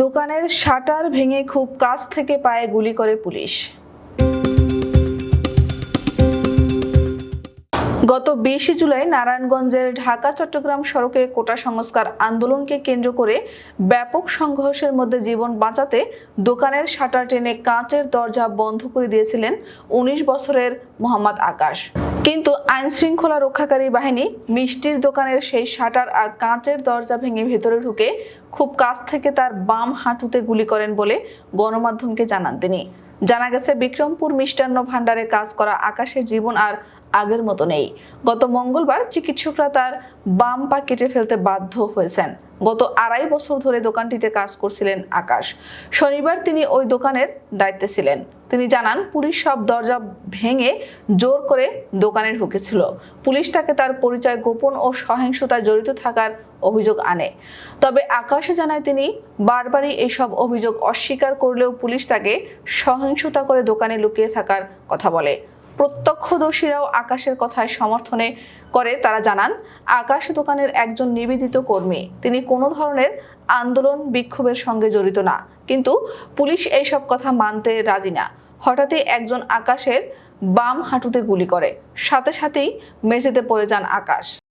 দোকানের শাটার ভেঙে খুব কাছ থেকে পায়ে গুলি করে পুলিশ। গত বিশে জুলাই নারায়ণগঞ্জের ঢাকা, চট্টগ্রাম সড়কে কোটা সংস্কার আন্দোলনকে কেন্দ্র করে ব্যাপক সংঘর্ষের মধ্যে জীবন বাঁচাতে দোকানের শাটার টেনে কাঁচের দরজা বন্ধ করে দিয়েছিলেন উনিশ বছরের মোহাম্মদ আকাশ। কিন্তু আইন শৃঙ্খলা রক্ষাকারী বাহিনী মিষ্টির দোকানের সেই শাটার আর কাঁচের দরজা ভেঙে ভেতরে ঢুকে খুব কাছ থেকে তার বাম হাঁটুতে গুলি করেন বলে গণমাধ্যমকে জানান তিনি। জানা গেছে, বিক্রমপুর মিষ্টান্ন ভাণ্ডারে কাজ করা আকাশের জীবন আর আগের মতো নেই। গত মঙ্গলবার চিকিৎসকরা তার বাম পা কেটে ফেলতে বাধ্য হয়েছেন। গত আড়াই বছর ধরে দোকানটিতে কাজ করছিলেন আকাশ। শনিবার তিনি ওই দোকানের দায়িত্বে ছিলেন। তিনি জানান, পুলিশ সব দরজা ভেঙে জোর করে দোকানে ঢুকেছিল। পুলিশ তাকে তার পরিচয় গোপন ও সহিংসতায় জড়িত থাকার অভিযোগ আনে। তবে আকাশে জানায় তিনি, বারবারই এইসব অভিযোগ অস্বীকার করলেও পুলিশ তাকে সহিংসতা করে দোকানে লুকিয়ে থাকার কথা বলে। প্রত্যক্ষদর্শীরাও আকাশের কথায় সমর্থনে করে, তারা জানান, আকাশ দোকানের একজন নিবেদিত কর্মী। তিনি কোনো ধরনের আন্দোলন বিক্ষোভের সঙ্গে জড়িত না। কিন্তু পুলিশ এইসব কথা মানতে রাজি না। হঠাৎই একজন আকাশের বাম হাঁটুতে গুলি করে। সাথে সাথেই মেঝেতে পড়ে যান আকাশ।